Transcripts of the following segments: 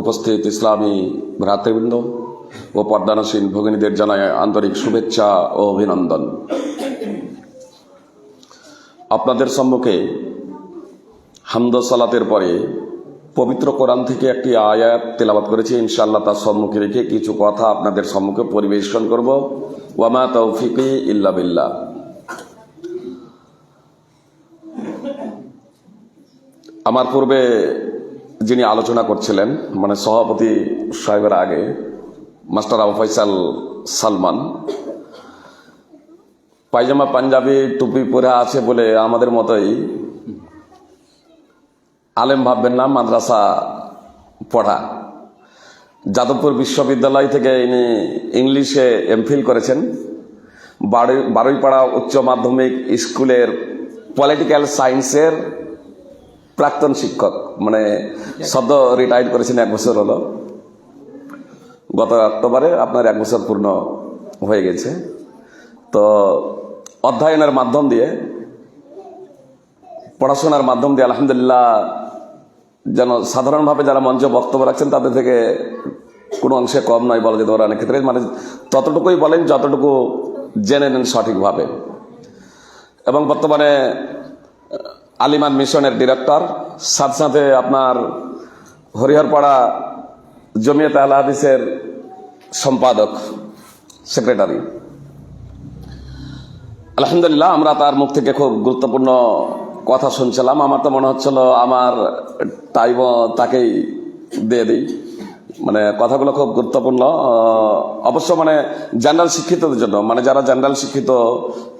উপস্থিত ইসলামী ভ্রাতৃবৃন্দ ও পর্দানসীন ভগিনীদের জানায় আন্তরিক শুভেচ্ছা ও অভিনন্দন। আপনাদের সম্মুখে হামদ সালাতের পরে পবিত্র কোরআন থেকে একটি আয়াত তেলাবাত করেছি, ইনশাআল্লাহ তার সম্মুখে রেখে কিছু কথা আপনাদের সম্মুখে পরিবেশন করব। ওয়ামা তৌফিকি ইল্লা বিল্লাহ। আমার পূর্বে যিনি আলোচনা করছিলেন মানে সভাপতি সাহেবের আগে, মাস্টার আবু ফয়সাল সালমান, পায়জামা পাঞ্জাবি টুপি পরে আছে বলে আমাদের মতোই আলেম ভাববেন না, মাদ্রাসা পড়া। যাদবপুর বিশ্ববিদ্যালয় থেকে ইনি ইংলিশে এমফিল করেছেন। বারুই বারুইপাড়া উচ্চ মাধ্যমিক স্কুলের পলিটিক্যাল সায়েন্সের প্রাক্তন শিক্ষক মানে সদ্য রিটায়ার্ড করেছেন এক বছর হলো। গত অক্টোবরে আপনার এক বছর পূর্ণ হয়ে গেছে। তো অধ্যয়নের মাধ্যম দিয়ে, পড়াশোনার মাধ্যম দিয়ে আলহামদুলিল্লাহ যেন সাধারণভাবে যারা মঞ্চে বক্তব্য রাখছেন, তাদের থেকে কোনো অংশে কম নয় বলা যেতে পারে অনেক ক্ষেত্রে। মানে ততটুকুই বলেন যতটুকু জেনে নেন সঠিকভাবে। এবং বর্তমানে আলিমান মিশনের ডিরেক্টর। সাথে সাথে আপনার হরিহরপাড়া জমিয়ত আল হাদিসের সম্পাদক, সেক্রেটারি। আলহামদুলিল্লাহ, আমরা তার মুখ থেকে খুব গুরুত্বপূর্ণ কথা শুনছিলাম। আমার তো মনে হচ্ছিল, আমার টাইম তাকেই দিয়ে দিই। মানে কথাগুলো খুব গুরুত্বপূর্ণ। অবশ্য মানে জেনারেল শিক্ষিতদের জন্য মানে যারা জেনারেল শিক্ষিত,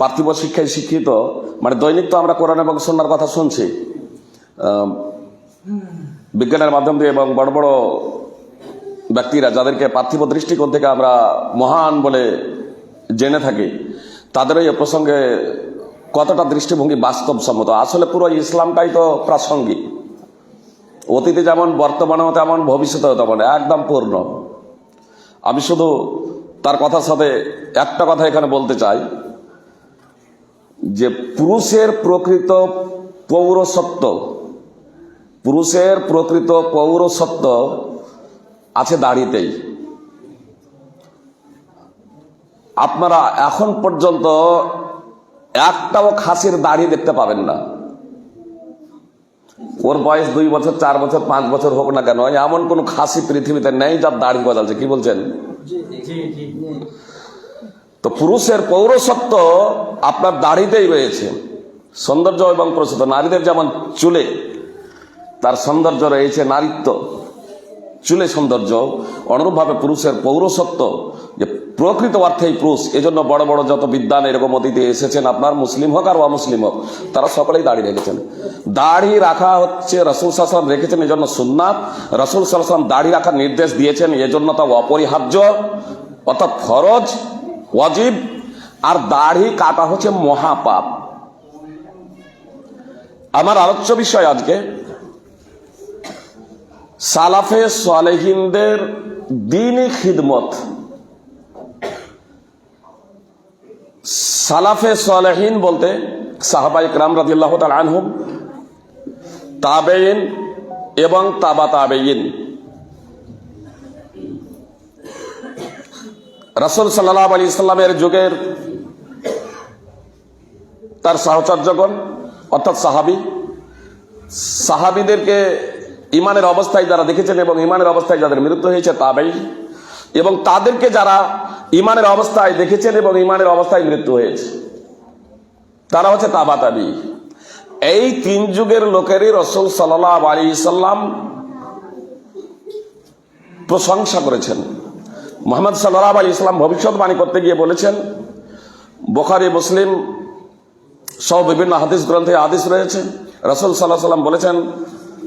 পার্থিব শিক্ষায় শিক্ষিত মানে দৈনিক তো আমরা কোরআন এবং সন্ন্যার কথা শুনছি। বিজ্ঞানের মাধ্যম দিয়ে এবং বড় বড় ব্যক্তিরা যাদেরকে পার্থিব দৃষ্টিকোণ থেকে আমরা মহান বলে জেনে থাকি, তাদের এই প্রসঙ্গে কতটা দৃষ্টিভঙ্গি বাস্তবসম্মত? আসলে পুরো ইসলামটাই তো প্রাসঙ্গিক। অতীতে যেমন, বর্তমানেও তেমন, ভবিষ্যতেও তেমন, একদম পূর্ণ। আমি শুধু তার কথার সাথে একটা কথা এখানে বলতে চাই, যে পুরুষের প্রকৃত পৌরসত্ব পুরুষের প্রকৃত পৌরসত্ব আছে দাড়িতেই। আপনারা এখন পর্যন্ত একটাও খাসির দাড়ি দেখতে পাবেন না। ওর বয়স দুই বছর চার বছর পাঁচ বছর হোক না কেন এমন কোন খাসি পৃথিবীতে নেই যার দাড়ি গজালছে। কি বলছেন? তো পুরুষের পৌরসত্ব আপনার দাড়িতেই রয়েছে। সৌন্দর্য এবং প্রসূত। নারীদের যেমন চুলে তার সৌন্দর্য রয়েছে নারীত্ব। চুলে সৌন্দর্য, অনুরূপভাবে পুরুষের পৌরসত্ব, যে প্রকৃত অর্থেই পুরুষ, এজন্য বড় বড় যত বিদ্যান এরকম অতীতে এসেছেন, আপনার মুসলিম হোক আর অমুসলিম হোক, তারা সকলেই দাড়ি রেখেছেন। দাড়ি রাখা হচ্ছে রসুল সাল্লাম রেখেছেন, এজন্য সুন্নাত। রসুল সাল্লাম দাড়ি রাখার নির্দেশ দিয়েছেন, এজন্য তা অপরিহার্য, অর্থাৎ ফরজ, ওয়াজিব। আর দাড়ি কাটা হচ্ছে মহাপাপ। আমার আলোচ্য বিষয় আজকে সালাফে সালেহিনদের দিনই খিদমত। সালাফে সালেহিন বলতে সাহাবাই ইকরাম রাদিল্লাহ তাল আনহুম তাবেইন এবং তাবা তাবেইন রাসুল সাল্লাহ আলী ইসলামের যুগের তার সাহচর্যগণ, অর্থাৎ সাহাবি, সাহাবিদেরকে ইমানের অবস্থায় যারা দেখেছেন এবং ইমানের অবস্থায় যাদের মৃত্যু হয়েছে তাবেই। এবং তাদেরকে যারা ইমানের অবস্থায় দেখেছেন এবং ইমানের অবস্থায় মৃত্যু হয়েছে, তারা হচ্ছে তাবা তাবি। এই তিন যুগের লোকেরই রসুল সাল্লাহ আলী সাল্লাম প্রশংসা করেছেন। মোহাম্মদ সাল্লাহ আলী ইসলাম ভবিষ্যৎবাণী করতে গিয়ে বলেছেন, বোখারি, মুসলিম সব বিভিন্ন হাদিস গ্রন্থে হাদিস রয়েছে। রসুল সাল্লাহ সাল্লাম বলেছেন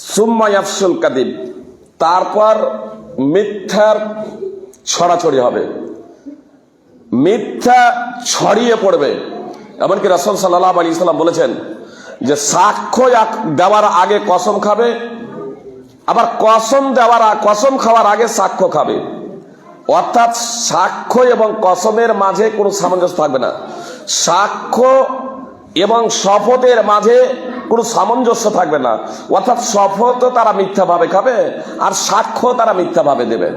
সুম্মা ইয়াফসুল কাদিব। তারপর মিথ্যার ছড়াছড়ি হবে। মিথ্যা ছড়িয়ে পড়বে। এমনকি রসল সাল্লাহ আলী ইসলাম বলেছেন যে, সাক্ষ্য দেওয়ার আগে কসম খাবে, আবার কসম দেওয়ার কসম খাওয়ার আগে সাক্ষ্য খাবে। অর্থাৎ সাক্ষ্য এবং কসমের মাঝে কোনো সামঞ্জস্য থাকবে না। সাক্ষ্য এবং শপথের মাঝে কোনো সামঞ্জস্য থাকবে না। অর্থাৎ শপথও তারা মিথ্যাভাবে খাবে, আর সাক্ষ্য তারা মিথ্যাভাবে দেবে।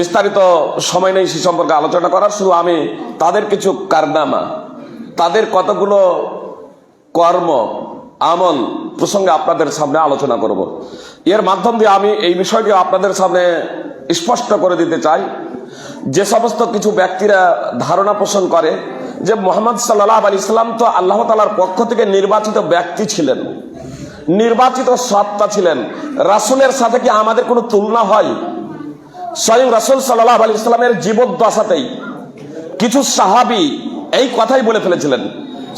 বিস্তারিত সময় নেই সে সম্পর্কে আলোচনা করার, শুধু আমি তাদের কিছু কারনামা, তাদের কতগুলো কর্ম, আমল প্রসঙ্গে আপনাদের সামনে আলোচনা করব। এর মাধ্যম দিয়ে আমি এই বিষয়টি আপনাদের সামনে স্পষ্ট করে দিতে চাই। যে সমস্ত কিছু ব্যক্তিরা ধারণা পোষণ করে যে মোহাম্মদ সাল্লাহ আলী ইসলাম তো আল্লাহ তালার পক্ষ থেকে নির্বাচিত ব্যক্তি ছিলেন, নির্বাচিত সত্তা ছিলেন। রাসুলের সাথে কি আমাদের কোনো তুলনা হয়? স্বয়ং রাসুল সাল্লাহ আলী ইসলামের জীবদ্দশাতেই কিছু সাহাবি এই কথাই বলে ফেলেছিলেন।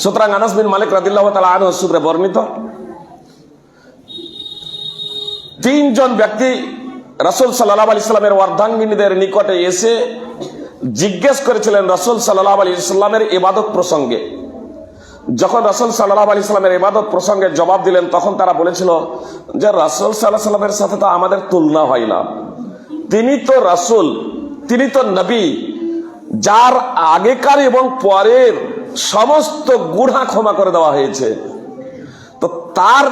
সুতরাং আনাস বিন মালিক রাদিল্লাহ তালা আনহ বর্ণিত, তিনজন ব্যক্তি রাসুল সাল্লাহ আলি ইসলামের অর্ধাঙ্গিনীদের নিকটে এসে জিজ্ঞেস করেছিলেন রাসুল সাল্লাহ আলি ইসলামের ইবাদত প্রসঙ্গে। যখন রাসুল সাল্লাহ আলি ইসলামের ইবাদত প্রসঙ্গে জবাব দিলেন, তখন তারা বলেছিল যে রাসুল সাল্লাহ সাল্লামের সাথে তো আমাদের তুলনা হয় না। তিনি তো রাসুল, তিনি তো নবী, যার আগেকার এবং পরের সমস্ত গুণা ক্ষমা করে দেওয়া হয়েছে। তো তার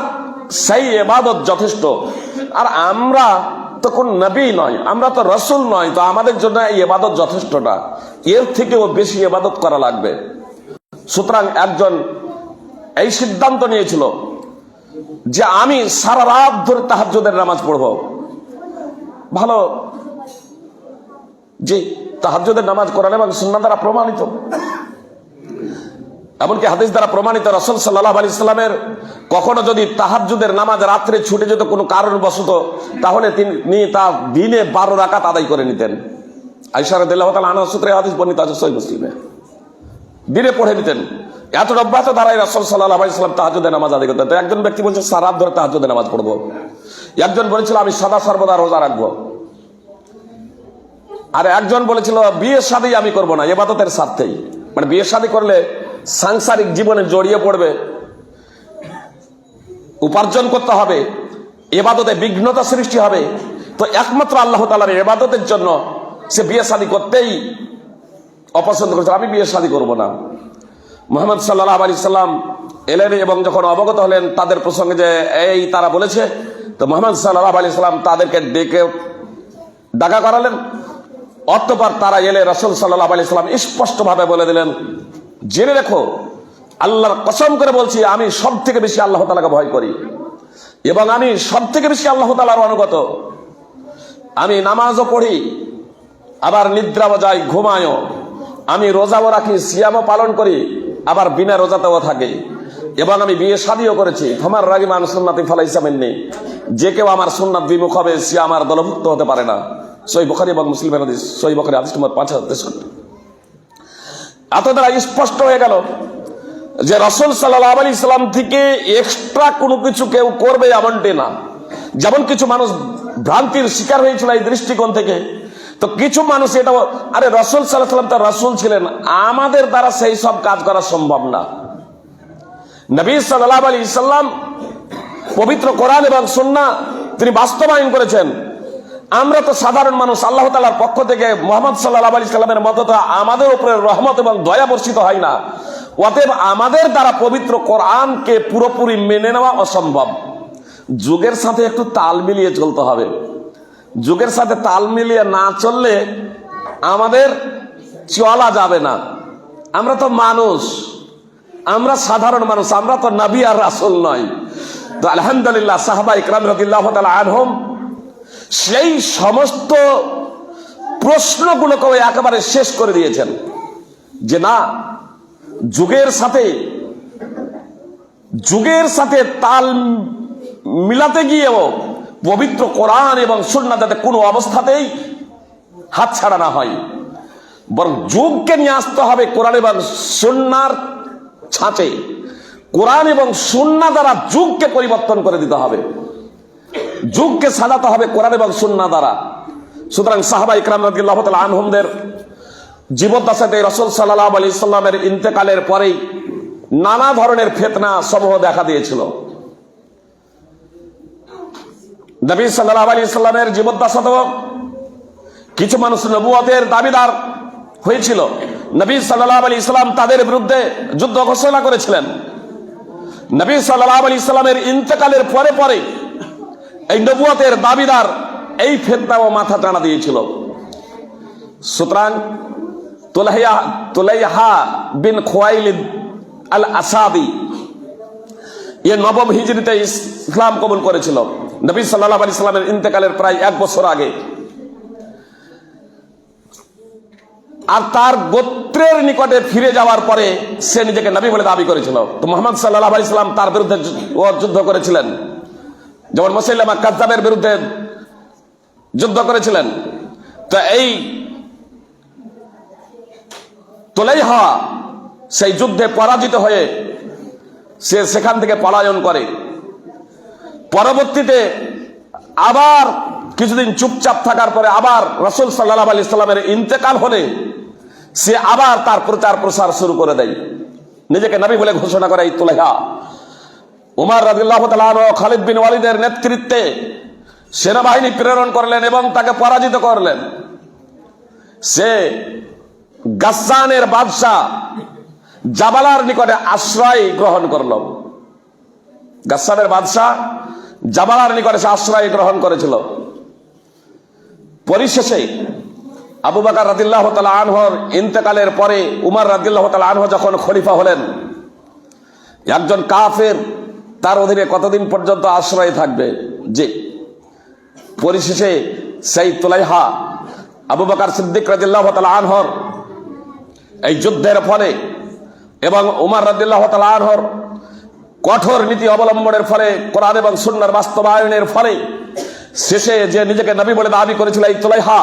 সেই এবাদত যথেষ্ট। আর আমরা তো কোন নবী নয়, আমরা তো রসুল নয়, তো আমাদের জন্য এই এবাদত যথেষ্ট না। এর থেকেও বেশি এবাদত করা লাগবে। সুতরাং একজন এই সিদ্ধান্ত নিয়েছিল যে আমি সারা রাত ধরে তাহাজ্জুদের নামাজ পড়ব। ভালো যে তাহাজ্জুদের নামাজ কোরআন এবং সুন্না দ্বারা প্রমাণিত। এমনকি হাদিস দ্বারা প্রমাণিত রসুল সাল্লাহ আলি ইসলামের কখনো যদি তাহাজ্জুদের নামাজ রাত্রে ছুটে যেত কোনো কারণ বসত তাহলে তিনি তা দিনে বারো রাকাত আদায় করে নিতেন। আইসার দিল্লাহ আনা সূত্রে হাদিস বর্ণিত আছে সই মুসলিমে। দিনে পড়ে নিতেন। এত অভ্যাস দ্বারাই রসল সাল্লাহ আলি ইসলাম তাহাজুদের নামাজ আদায় করতেন। তো একজন ব্যক্তি বলছে সারাত ধরে তাহাজুদের নামাজ পড়ব। একজন বলেছিল, আমি সদা সর্বদা রোজা রাখব। আর একজন বলেছিল, বিয়ের শাদী আমি করব না, এবাদতের স্বার্থেই। মানে বিয়ের শাদী করলে সাংসারিক জীবনে জড়িয়ে পড়বে, উপার্জন করতে হবে, এবাদতে বিঘ্নতা সৃষ্টি হবে, তো একমাত্র আল্লাহ তালার এবাদতের জন্য সে বিয়ে শাদী করতেই অপছন্দ করেছে। আমি বিয়ে শাদী করব না। মোহাম্মদ সাল্লাহ আলি সাল্লাম এলেন এবং যখন অবগত হলেন তাদের প্রসঙ্গে যে, এই তারা বলেছে, তো মোহাম্মদ সাল্লাহ আলি সাল্লাম তাদেরকে ডেকে ডাকা করালেন। অতপর তারা এলে রসুল সাল্লাহ আলি সাল্লাম স্পষ্টভাবে বলে দিলেন জেনে রেখো, আল্লাহর কসম করে বলছি, আমি সব থেকে বেশি আল্লাহ তালাকে ভয় করি। এবং আমি সব থেকে বেশি আল্লাহ তালার অনুগত। আমি নামাজও পড়ি, আবার নিদ্রাও যাই, ঘুমায়ও। আমি রোজাও রাখি, সিয়ামও পালন করি, আবার বিনা রোজাতেও থাকি। এবং আমি বিয়ে শাদিও করেছি। তোমার রাগিমান সুন্নাতি ফালাইসামেন নেই। যে কেউ আমার সুন্নাত বিমুখ হবে সে আমার দলভুক্ত হতে পারে না। সই বখারি এবং মুসলিমের সই বখারি নম্বর পাঁচ হাজার এত দ্বারা স্পষ্ট হয়ে গেল যে রসুল সাল্লাহ আলী ইসলাম থেকে এক্সট্রা কোনো কিছু কেউ করবে এমনটি না। যেমন কিছু মানুষ ভ্রান্তির শিকার হয়েছিল এই দৃষ্টিকোণ থেকে, তো কিছু মানুষ এটা আরে রসুল সাল্লাহ সাল্লাম তো রসুল ছিলেন, আমাদের দ্বারা সেই সব কাজ করা সম্ভব না। নবী সাল্লাহ আলী ইসলাম পবিত্র কোরআন এবং সন্না তিনি বাস্তবায়ন করেছেন। আমরা তো সাধারণ মানুষ, আল্লাহ তালার পক্ষ থেকে মোহাম্মদ সাল্লাহ আলী ইসলামের মতো আমাদের উপরে রহমত এবং দয়া বর্ষিত হয় না। অতএব আমাদের দ্বারা পবিত্র কোরআনকে পুরোপুরি মেনে নেওয়া অসম্ভব। যুগের সাথে একটু তাল মিলিয়ে চলতে হবে। যুগের সাথে তাল মিলিয়ে না চললে আমাদের চলা যাবে না। আমরা তো মানুষ। আমরা সাধারণ মানুষ, আমরা তো নবী আর রাসুল নয়। তো আলহামদুলিল্লাহ সাহাবা ইকরাম রদিল্লাহ আনহম সেই সমস্ত প্রশ্নগুলোকে একেবারে শেষ করে দিয়েছেন যে না, যুগের সাথে যুগের সাথে তাল মিলাতে গিয়েও পবিত্র কোরআন এবং সুন্না যাতে কোনো অবস্থাতেই হাত ছাড়া না হয়। বরং যুগকে নিয়ে আসতে হবে কোরআন এবং সুন্নার ছাঁচে। কোরআন এবং সুন্না দ্বারা যুগকে পরিবর্তন করে দিতে হবে। যুগকে সাজাতে হবে কোরআন এবং সুন্না দ্বারা। সুতরাং সাহাবা ইকরাম রাদিল্লাহ আনহুমদের জীবদ্দশাতে রসুল সাল্লাহ আলি সাল্লামের ইন্তেকালের পরেই নানা ধরনের ফেতনা সমূহ দেখা দিয়েছিল। নবী সাল্লাহ আলী সাল্লামের জীবদ্দশাতেও কিছু মানুষ নবুয়তের দাবিদার হয়েছিল। নবী সাল্লাহ আলী ইসলাম তাদের বিরুদ্ধে যুদ্ধ ঘোষণা করেছিলেন। নবী সাল্লাহ আলী ইসলামের ইন্তেকালের পরে পরে এই নবুয়তের দাবিদার এই ফেতনাও মাথা টানা দিয়েছিল। সুতরাং তুলাইয়া তুলাইহা বিন খোয়াইলিদ আল আসাদি এ নবম হিজরিতে ইসলাম কবুল করেছিল। নবী সাল্লাহ আলি সাল্লামের ইন্তেকালের প্রায় এক বছর আগে। আর তার গোত্রের নিকটে ফিরে যাওয়ার পরে সে নিজেকে নবী বলে দাবি করেছিল। তো মোহাম্মদ সাল্লাহ আলি সাল্লাম তার বিরুদ্ধে যুদ্ধ করেছিলেন। যেমন মুসাইলামা কাজাবের বিরুদ্ধে যুদ্ধ করেছিলেন, তো এই তোলাই হওয়া সেই যুদ্ধে পরাজিত হয়ে সে সেখান থেকে পলায়ন করে। পরবর্তীতে আবার কিছুদিন চুপচাপ থাকার পরে আবার রসুল সাল্লাহ আলি সাল্লামের ইন্তেকাল হলে সে আবার তার প্রচার প্রসার শুরু করে দেয়। নিজেকে নবী বলে ঘোষণা করে এই তুলেহা উমার রাদিল্লাহ খালিদ বিন ওয়ালিদের নেতৃত্বে সেনাবাহিনী প্রেরণ করলেন এবং তাকে পরাজিত করলেন। সে গাসানের বাদশাহ জাবালার নিকটে আশ্রয় গ্রহণ করল। গাসানের বাদশাহ জাবালার নিকটে সে আশ্রয় গ্রহণ করেছিল। পরিশেষে আবু বাকার রাদিল্লাহ আনহর ইন্তেকালের পরে উমার রাদিল্লাহ তালা আনহ যখন খলিফা হলেন, একজন কাফের তার অধীনে কতদিন পর্যন্ত আশ্রয় থাকবে? যে পরিশেষে সেই তুলাইহা, আবু বাকার সিদ্দিক রাদিল্লাহ তালা আনহর এই যুদ্ধের ফলে এবং উমার রাদিল্লাহ তালা আনহর কঠোর নীতি অবলম্বনের ফলে, কোরআন এবং সুন্নার বাস্তবায়নের ফলে শেষে যে নিজেকে নবী বলে দাবি করেছিল এই তোলাইহা,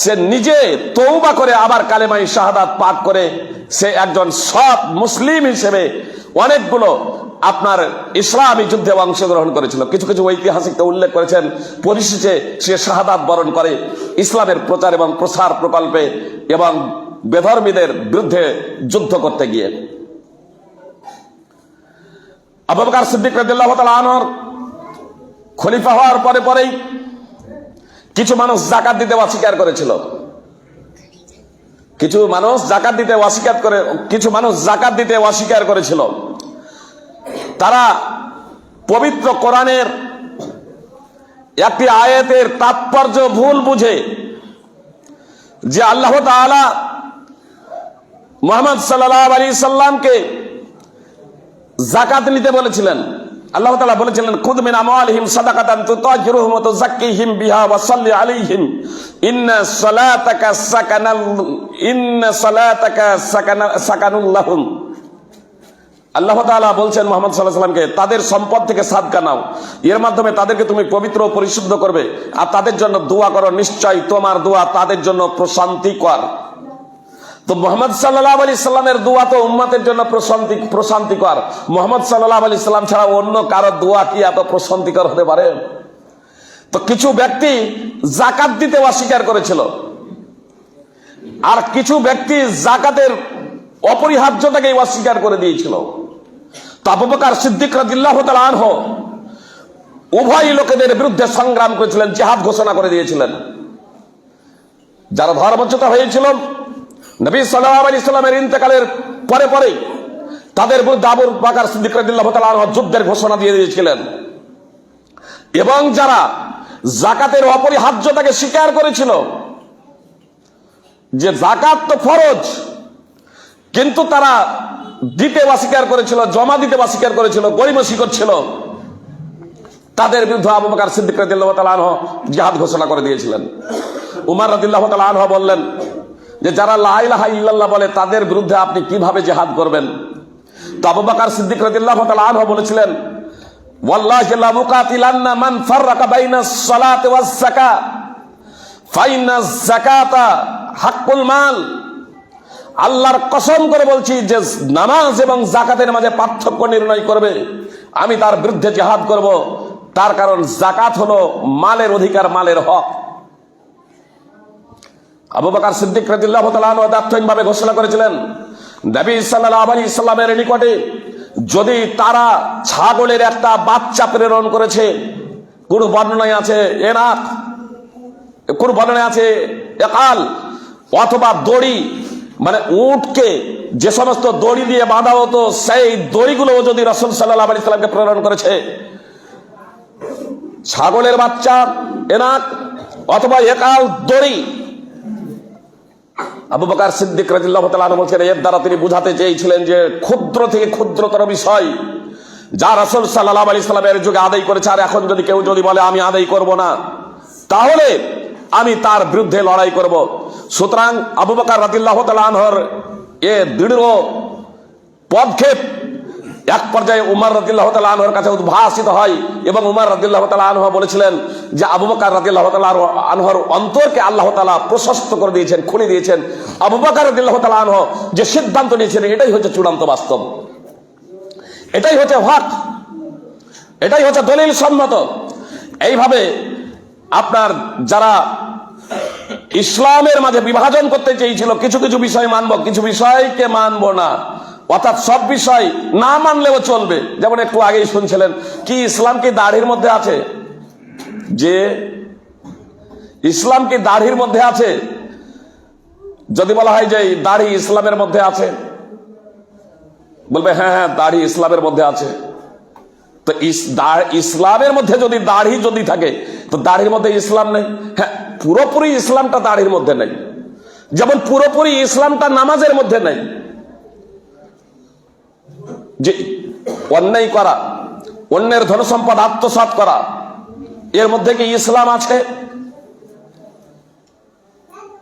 সে নিজে তৌবা করে আবার কালেমাই শাহাদাত পাঠ করে সে একজন সৎ মুসলিম হিসেবে অনেকগুলো আপনার ইসলামী যুদ্ধে অংশগ্রহণ করেছিল। কিছু কিছু ঐতিহাসিক উল্লেখ করেছেন। পরিশেষে সে শাহাদাত বরণ করে ইসলামের প্রচার এবং প্রসার প্রকল্পে এবং বেধর্মীদের বিরুদ্ধে যুদ্ধ করতে গিয়ে। আবু বকর সিদ্দিক তাআলা খলিফা হওয়ার পরে পরেই কিছু মানুষ জাকাত দিতে অস্বীকার করেছিল। কিছু মানুষ জাকাত দিতে অস্বীকার করে কিছু মানুষ জাকাত দিতে অস্বীকার করেছিল। তারা পবিত্র কোরআনের একটি আয়াতের তাৎপর্য ভুল বুঝে যে আল্লাহ তাআলা মোহাম্মদ সাল্লাহ আলী সাল্লামকে জাকাত নিতে বলেছিলেন। আল্লাহ তাআলা বলেছিলেন, খুদ মিন আমওয়ালিহিম সাদাকাতান তুতাহিরুহুম ওয়া তুযাক্কিহিম বিহা ওয়া সাল্লি আলাইহিম। ইন্না সালাতাকা সাকানাল, ইন্না সালাতাকা সাকানা সাকানুল লাহুম আল্লাহ তাআলা বলছেন মোহাম্মদ সাল্লাহ সাল্লামকে তাদের সম্পদ থেকে সাদকা নাও। এর মাধ্যমে তাদেরকে তুমি পবিত্র পরিশুদ্ধ করবে। আর তাদের জন্য দোয়া করো নিশ্চয় তোমার দোয়া তাদের জন্য প্রশান্তিকর। তো মোহাম্মদ সাল্লাহ আলী সাল্লামের দোয়া তো উম্মাতের জন্য প্রশান্তি, প্রশান্তিকর। মোহাম্মদ সাল্লাহ আলী সাল্লাম ছাড়া অন্য কারও দোয়া কি এত প্রশান্তিকর হতে পারে? তো কিছু ব্যক্তি জাকাত দিতে অস্বীকার করেছিল। আর কিছু ব্যক্তি জাকাতের অপরিহার্যতাকে অস্বীকার করে দিয়েছিল। তো আবু বকর সিদ্দিক রাদিল্লাহ আনহ উভয় লোকেদের বিরুদ্ধে সংগ্রাম করেছিলেন, জেহাদ ঘোষণা করে দিয়েছিলেন। যারা ধর্মচ্যুত হয়েছিল, নবী সাল্লাহ আলী ইসলামের ইন্তেকালের পরে পরে তাদের বিরুদ্ধে আবুর বাকার সিদ্দিক রাদিল্লাহ তাআলা যুদ্ধের ঘোষণা দিয়ে দিয়েছিলেন। এবং যারা জাকাতের অপরিহার্যতাকে স্বীকার করেছিল, যে জাকাত তো ফরজ, কিন্তু তারা দিতে অস্বীকার করেছিল, জমা দিতে অস্বীকার করেছিল, গরিমসি করছিল, তাদের বিরুদ্ধে আবু বকর সিদ্দিক রাদিয়াল্লাহু তাআলা আনহু জিহাদ ঘোষণা করে দিয়েছিলেন। উমর রাদিয়াল্লাহু তাআলা আনহু বললেন যে, যারা লা ইলাহা ইল্লাল্লাহ বলে, তাদের বিরুদ্ধে আপনি কীভাবে জিহাদ করবেন? তো আবু বকর সিদ্দিক রাদিয়াল্লাহু তাআলা আনহু বলেছিলেন মুকাতিলান্না মান ফাররাকা বাইনাস সালাতি ওয়াজ যাকাত ফাইনাস যাকাতা হাক্কুল মাল। আল্লাহর কসম করে বলছি যে নামাজ এবং জাকাতের মাঝে পার্থক্য নির্ণয় করবে। আমি তার বিরুদ্ধে জেহাদ করব। তার কারণ জাকাত হলো মালের অধিকার, মালের হক। আবু বকর সিদ্দিক আনহু দাপ্তহীনভাবে ঘোষণা করেছিলেন, নবী সাল্লাল্লাহু আলাইহি সাল্লামের নিকটে যদি তারা ছাগলের একটা বাচ্চা প্রেরণ করেছে কোন বর্ণনায় আছে এনাক কোন বর্ণনায় আছে একাল অথবা দড়ি মানে উটকে যে সমস্ত দড়ি দিয়ে বাঁধা হতো, সেই দড়িগুলো যদি রসুল সাল্লাহ আলি সাল্লামকে প্রেরণ করেছে। ছাগলের বাচ্চা, এনাক, অথবা একাল দড়ি। আবু বকার সিদ্দিক রাজিল্লাহ বলছেন, এর দ্বারা তিনি বুঝাতে চেয়েছিলেন যে ক্ষুদ্র থেকে ক্ষুদ্রতর বিষয়। যা রসুল সাল্লাহ আলি সাল্লামের যুগে আদায় করেছে, আর এখন যদি কেউ যদি বলে, আমি আদায় করব না, তাহলে আমি তার বিরুদ্ধে লড়াই করব। সুতরাং আবু বকার রাদিল্লাহ তালহর এ দৃঢ় পদক্ষেপ এক পর্যায়ে উমার রাদিল্লাহ তালা আনহর কাছে উদ্ভাসিত হয় এবং উমার রাদিল্লাহ তালা আনহ বলেছিলেন যে আবু বকার রাদিল্লাহ তালা আনহর অন্তরকে আল্লাহ তালা প্রশস্ত করে দিয়েছেন, খুলে দিয়েছেন। আবু বকার রাদিল্লাহ তালা আনহ যে সিদ্ধান্ত নিয়েছিলেন এটাই হচ্ছে চূড়ান্ত বাস্তব। এটাই হচ্ছে হক। এটাই হচ্ছে দলিল সম্মত। এইভাবে আপনার যারা ইসলামের মাঝে বিভাজন করতে চেয়েছিল। কিছু কিছু বিষয় মানব, কিছু বিষয়কে মানবো না। অর্থাৎ সব বিষয় না মানলেও চলবে। যেমন একটু আগেই শুনছিলেন, কি ইসলাম কি দাড়ির মধ্যে আছে? যে ইসলাম কি দাড়ির মধ্যে আছে? যদি বলা হয় যে দাড়ি ইসলামের মধ্যে আছে, বলবে হ্যাঁ হ্যাঁ দাড়ি ইসলামের মধ্যে আছে। তো ইসলামের মধ্যে যদি দাড়ি যদি থাকে, তো দাড়ির মধ্যে ইসলাম নেই। হ্যাঁ পুরোপুরি ইসলামটা দাড়ির মধ্যে নেই। যেমন পুরোপুরি ইসলামটা নামাজের মধ্যে নেই। যে অন্যায় করা, অন্যের ধনসম্পদ আত্মসাৎ করা, এর মধ্যে কি ইসলাম আছে?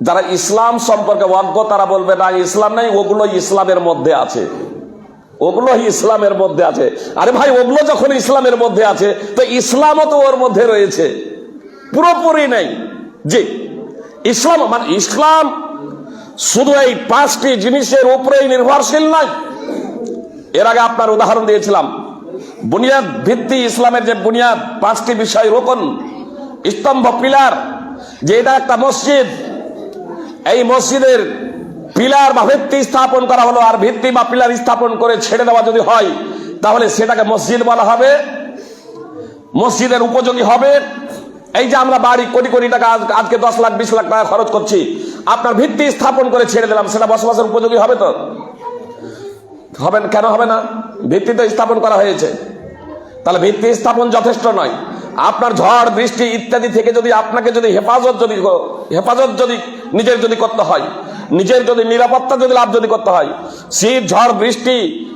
যারা ইসলাম সম্পর্কে অজ্ঞ, তারা বলবে, না, ইসলাম নেই, ওগুলো ইসলামের মধ্যে আছে। ওগুলো ইসলামের মধ্যে আছে। আরে ভাই, ওগুলো যখন ইসলামের মধ্যে আছে, তো ইসলামও তো ওর মধ্যে রয়েছে। পুরোপুরি নেই। জি, ইসলাম মানে ইসলাম শুধু এই পাঁচটি জিনিসের উপরেই নির্ভরশীল নয়। এর আগে আপনার উদাহরণ দিয়েছিলাম। বুনিয়াদ ভিত্তি ইসলামের যে বুনিয়াদ, পাঁচটি বিষয় রোপণ স্তম্ভ, পিলার, যে এটা একটা মসজিদ, এই মসজিদের পিলার বা ভিত্তি স্থাপন করা হলো আর ভিত্তি বা পিলার স্থাপন করে ছেড়ে দেওয়া যদি হয়, তাহলে সেটাকে মসজিদ বলা হবে। মসজিদের উপযোগী হবে। এই যে আমরা বাড়ি কোটি কোটি টাকা আজ- আজকে দশ লাখ, বিশ লাখ টাকা খরচ করছি, আপনার ভিত্তি স্থাপন করে ছেড়ে দিলাম, সেটা বসবাসের উপযোগী হবে তো? হবে কেন হবে না? ভিত্তি তো স্থাপন করা হয়েছে। তাহলে ভিত্তি স্থাপন যথেষ্ট নয়। আপনার ঝড়, বৃষ্টি ইত্যাদি থেকে যদি আপনাকে যদি হেফাজত যদি হেফাজত যদি নিজের যদি করতে হয়, নিজের যদি নিরাপত্তা যদি লাভ যদি করতে হয়, শীত, ঝড়, বৃষ্টি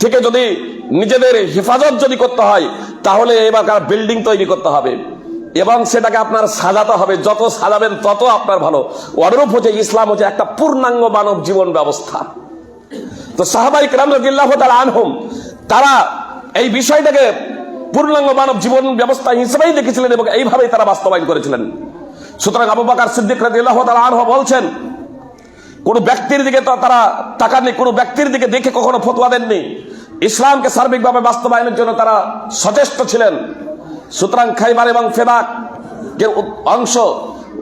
থেকে যদি নিজেদের হেফাজত যদি করতে হয়, তাহলে এবার বিল্ডিং তৈরি করতে হবে। এবং সেটাকে আপনার সাজাতে হবে। যত সাজাবেন তত আপনার ভালো। অনুরূপ হচ্ছে ইসলাম হচ্ছে একটা পূর্ণাঙ্গ মানব জীবন ব্যবস্থা। তো সাহাবাই কেরাম রাদিয়াল্লাহু তাআলা আনহুম, তারা এই বিষয়টাকে পূর্ণাঙ্গ মানব জীবন ব্যবস্থা হিসেবেই দেখেছিলেন এবং এইভাবেই তারা বাস্তবায়ন করেছিলেন। সুতরাং আবু বকর সিদ্দিক তাআলা আনহু বলছেন, কোন ব্যক্তির দিকে তারা তাকাননি কোন ব্যক্তির দিকে দেখে কখনো ফতোয়া দেননি। ইসলামকে সার্বিকভাবে বাস্তবায়নের জন্য তারা সচেষ্ট ছিলেন। সুতরাং খাইবার এবং ফেদাক অংশ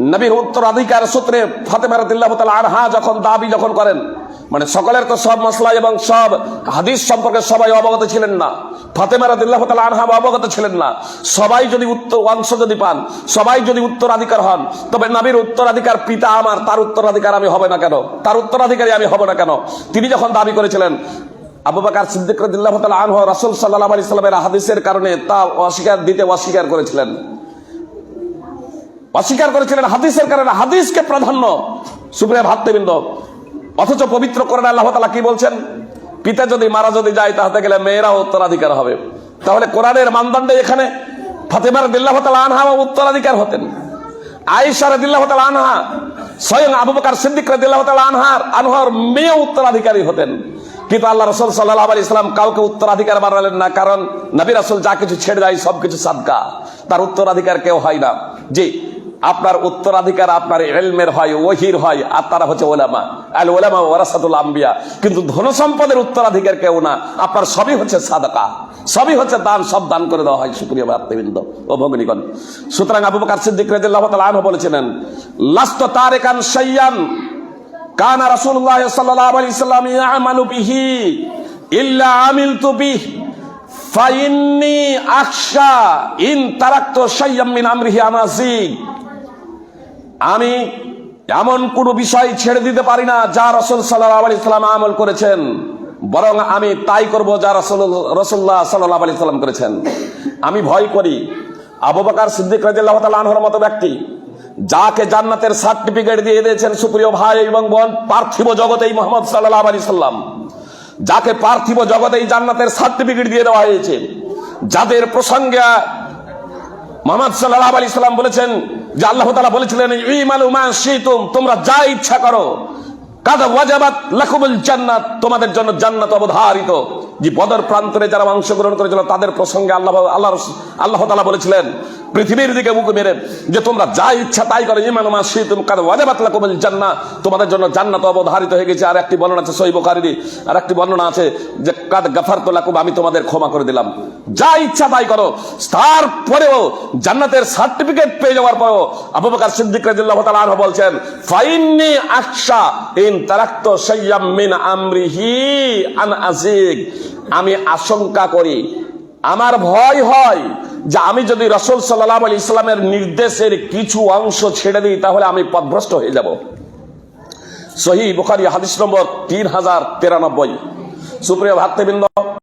নবীর উত্তরাধিকার সূত্রে ফাতেমা রাদিয়াল্লাহু তাআলা আনহা যখন দাবি যখন করেন মানে সকলের তো সব মশলা এবং সব হাদিস সম্পর্কে সবাই অবগত ছিলেন না। ফাতেমা রাদিয়াল্লাহু তাআলা আনহা অবগত ছিলেন না। সবাই যদি উত্তর, অংশ যদি পান, সবাই যদি উত্তরাধিকার হন, তবে নবীর উত্তরাধিকার পিতা আমার, তার উত্তরাধিকার আমি হবে না কেন? তার উত্তরাধিকারী আমি হব না কেন? তিনি যখন দাবি করেছিলেন আবু বাকার সিদ্দিক রাদিয়াল্লাহু তাআলা আনহু রাসূল সাল্লাল্লাহু আলাইহি সাল্লামের হাদিসের কারণে তা অস্বীকার দিতে অস্বীকার করেছিলেন। অস্বীকার করেছিলেন হাদিসের কারণে। হাদিসকে প্রাধান্য সুপ্রিয় ভাতৃবৃন্দ, অথচ পবিত্র করেন আল্লাহ তালা কি বলছেন? পিতা যদি মারা যদি যায়, তাহলে গেলে মেয়েরাও উত্তরাধিকার হবে। তাহলে কোরআনের মানদণ্ডে এখানে ফাতেমার দিল্লাহ তালা আনহা উত্তরাধিকার হতেন। আয়েশা রাদিল্লাহ তালা আনহা, স্বয়ং আবু বকর সিদ্দিক রাদিল্লাহ তালা আনহার আনহার মেয়ে উত্তরাধিকারী হতেন। কিন্তু আল্লাহ রসুল সাল্লাহ আলী ইসলাম কাউকে উত্তরাধিকার বানালেন না, কারণ নবী রাসুল যা কিছু ছেড়ে দেয় সবকিছু সাদকা। তার উত্তরাধিকার কেউ হয় না। জি, আপনার উত্তরাধিকার আপনার এলমের হয়, ওহির হয়, আর তারা হচ্ছে ওলামা। আল ওলামা ওরাসাতুল আম্বিয়া। কিন্তু ধন সম্পদের উত্তরাধিকার কেউ না। আপনার সবই হচ্ছে সাদাকা। সবই হচ্ছে দান, সব দান করে দেওয়া হয়, সুপ্রিয় ভাতৃবৃন্দ ও ভগনিগণ। সুতরাং আবু বকর সিদ্দিক রাদিয়াল্লাহু তাআলা আনহু বলেছিলেন, লাস্ত তারিকান শাইয়ান কানা রাসূলুল্লাহ সাল্লাল্লাহু আলাইহি সাল্লাম ইয়ামালু বিহি ইল্লা আমিলতু বিহি, ফাইন্নি আখশা ইন তারাক্ত শাইয়াম মিন আমরিহি আমাজিগ আমি এমন কোন বিষয় ছেড়ে দিতে পারি না যা রসুল সাল্লাহ আলি সাল্লাম আমল করেছেন, বরং আমি তাই করব যা রসুল রসুল্লাহ সাল্লাহ আলি সাল্লাম করেছেন। আমি ভয় করি। আবু বকার সিদ্দিক রাজিল্লাহ তাল আনহর মতো ব্যক্তি যাকে জান্নাতের সার্টিফিকেট দিয়ে দিয়েছেন সুপ্রিয় ভাই এবং বোন, পার্থিব জগতেই মোহাম্মদ সাল্লাহ আলি সাল্লাম। যাকে পার্থিব জগতেই জান্নাতের সার্টিফিকেট দিয়ে দেওয়া হয়েছে, যাদের প্রসঙ্গে মোহাম্মদ সাল্লাহ আলি সাল্লাম বলেছেন যে আল্লাহ তালা বলেছিলেন তোমরা যা ইচ্ছা করো, কাদা ওয়াজাবাত লাকুবুল জান্নাত, তোমাদের জন্য জান্নাত অবধারিত। যে বদর প্রান্তরে যারা অংশগ্রহণ করেছিল, তাদের প্রসঙ্গে আল্লাহ আল্লাহ আল্লাহ তালা বলেছিলেন, পৃথিবীর দিকে মুখ মেরে, যে তোমরা যা ইচ্ছা তাই করো, ইমান মা শিতুম কাদা ওয়াজাবাত লাকুবুল জান্নাত তোমাদের জন্য জান্নাত অবধারিত হয়ে গেছে। আর একটি বর্ণনা আছে বুখারীর, আর একটি বর্ণনা আছে যে, কাদ গাফারতু লাকুম, আমি তোমাদের ক্ষমা করে দিলাম। যা ইচ্ছা তাই করো। তারপরেও জান্নাতের সার্টিফিকেট পেয়ে যাওয়ার পরেও আবু বকর সিদ্দিক রাদিয়াল্লাহু তাআলা আনহু বলছেন, ফাইন্নি আখশা ইন তারাক্তু শাইয়াম মিন আমরিহি আন আজিক আমি আশঙ্কা করি। আমার ভয় হয় যে আমি যদি রসুল সাল্লাহ আলী ইসলামের নির্দেশের কিছু অংশ ছেড়ে দিই, তাহলে আমি পথভ্রষ্ট হয়ে যাব। সহি বুখারি হাদিস নম্বর তিন হাজার তিরানব্বই। সুপ্রিয় ভাতৃবৃন্দ